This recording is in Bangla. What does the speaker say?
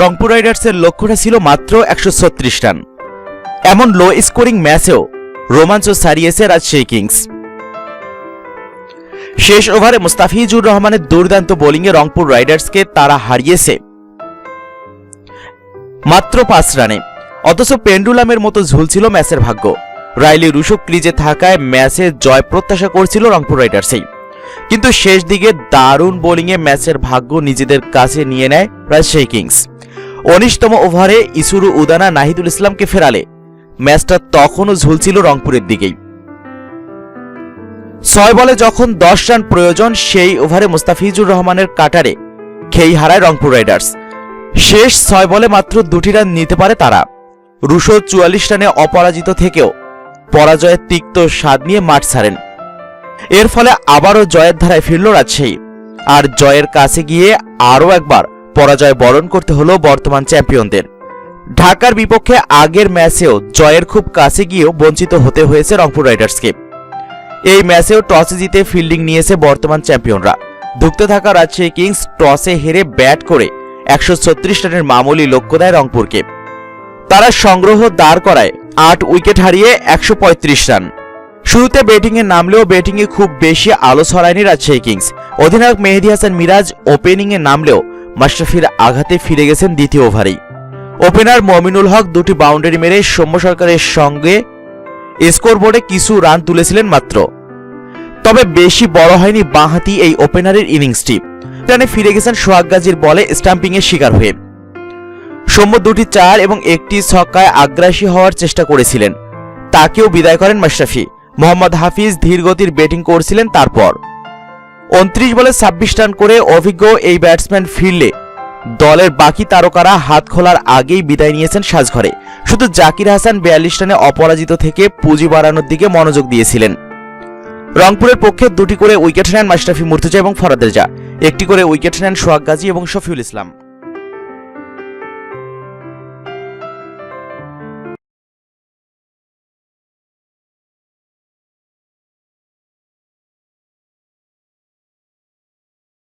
রংপুর রাইডার্সের লক্ষ্যটা ছিল মাত্র একশো ছত্রিশ রান। এমন লো স্কোরিং ম্যাচেও রোমাঞ্চ সারিয়েছে রাজশাহী কিংস। শেষ ওভারে মুস্তাফিজুর রহমানের দুর্দান্ত বোলিংয়ে রংপুর রাইডার্সকে তারা হারিয়েছে মাত্র পাঁচ রানে। অথচ পেন্ডুলামের মতো ঝুলছিল ম্যাচের ভাগ্য। রাইলি রুশো ক্রিজে থাকায় ম্যাচে জয় প্রত্যাশা করছিল রংপুর রাইডার্সেই। কিন্তু শেষ দিকে দারুণ বোলিংয়ে ম্যাচের ভাগ্য নিজেদের কাছে নিয়ে নেয় রাজশাহী কিংস। উনিশতম ওভারে ইসুরু উদানা নাহিদুল ইসলামকে ফেরালে। ম্যাচটা তখনও ঝুলছিল রংপুরের দিকেই। ছয় বলে যখন দশ রান প্রয়োজন, সেই ওভারে মুস্তাফিজুর রহমানের কাটারে খেই হারায় রংপুর রাইডার্স। শেষ ছয় বলে মাত্র দুটি রান নিতে পারে তারা। রুশো চুয়াল্লিশ রানে অপরাজিত থেকেও পরাজয়ের তিক্ত স্বাদ নিয়ে মাঠ ছাড়েন। এর ফলে আবারও জয়ের ধারায় ফিরল রাজশাহী। আর জয়ের কাছে গিয়ে আরও একবার পরাজয় বরণ করতে হলো বর্তমান চ্যাম্পিয়নদের। ঢাকার বিপক্ষে আগের ম্যাচেও জয়ের খুব কাছে গিয়েও বঞ্চিত হতে হয়েছে রংপুর রাইডার্সকে। এই ম্যাচেও টসে জিতে ফিল্ডিং নিয়েছে বর্তমান চ্যাম্পিয়নরা। ধুঁকতে থাকা রাজশাহী কিংস টসে হেরে ব্যাট করে একশো ছত্রিশ রানের মামুলি লক্ষ্য দেয় রংপুরকে। তারা সংগ্রহ দাঁড় করায় আট উইকেট হারিয়ে একশো পঁয়ত্রিশ রান। শুরুতে ব্যাটিংয়ে নামলেও ব্যাটিংয়ে খুব বেশি আলো ছড়ায়নি রাজশাহী কিংস। অধিনায়ক মেহেদী হাসান মিরাজ ওপেনিংয়ে নামলেও মাশরাফির আঘাতে ফিরে গেছেন দ্বিতীয় ওভারেই ওপেনার মমিনুল হক দুটি বাউন্ডারি মেরে সৌম্য সরকারের সঙ্গে স্কোরবোর্ডে কিছু রান তুলেছিলেন মাত্র। তবে বেশি বড় হয়নি বাঁহাতি এই ওপেনারের ইনিংসটি। রানে ফিরে গেছেন সোহাগ গাজীর বলে স্টাম্পিংয়ের শিকার হয়ে। সৌম্য দুটি চার এবং একটি ছক্কায় আগ্রাসী হওয়ার চেষ্টা করেছিলেন। তাকেও বিদায় করেন মাশরাফি। মোহাম্মদ হাফিজ ধীরগতির ব্যাটিং করছিলেন তারপর। উনত্রিশ বলে ছাব্বিশ রান করে অভিজ্ঞ এই ব্যাটসম্যান ফিরলে। দলের বাকি তারকারা হাত খোলার আগেই বিদায় নিয়েছেন সাজঘরে। শুধু জাকির হাসান বিয়াল্লিশ রানে অপরাজিত থেকে পুঁজি বাড়ানোর দিকে মনোযোগ দিয়েছিলেন। রংপুরের পক্ষে দুটি করে উইকেট নেন মাশরাফি মুর্তজা এবং ফরাদেজা একটি করে উইকেট নেন সোহাগ গাজী এবং শফিউল ইসলাম।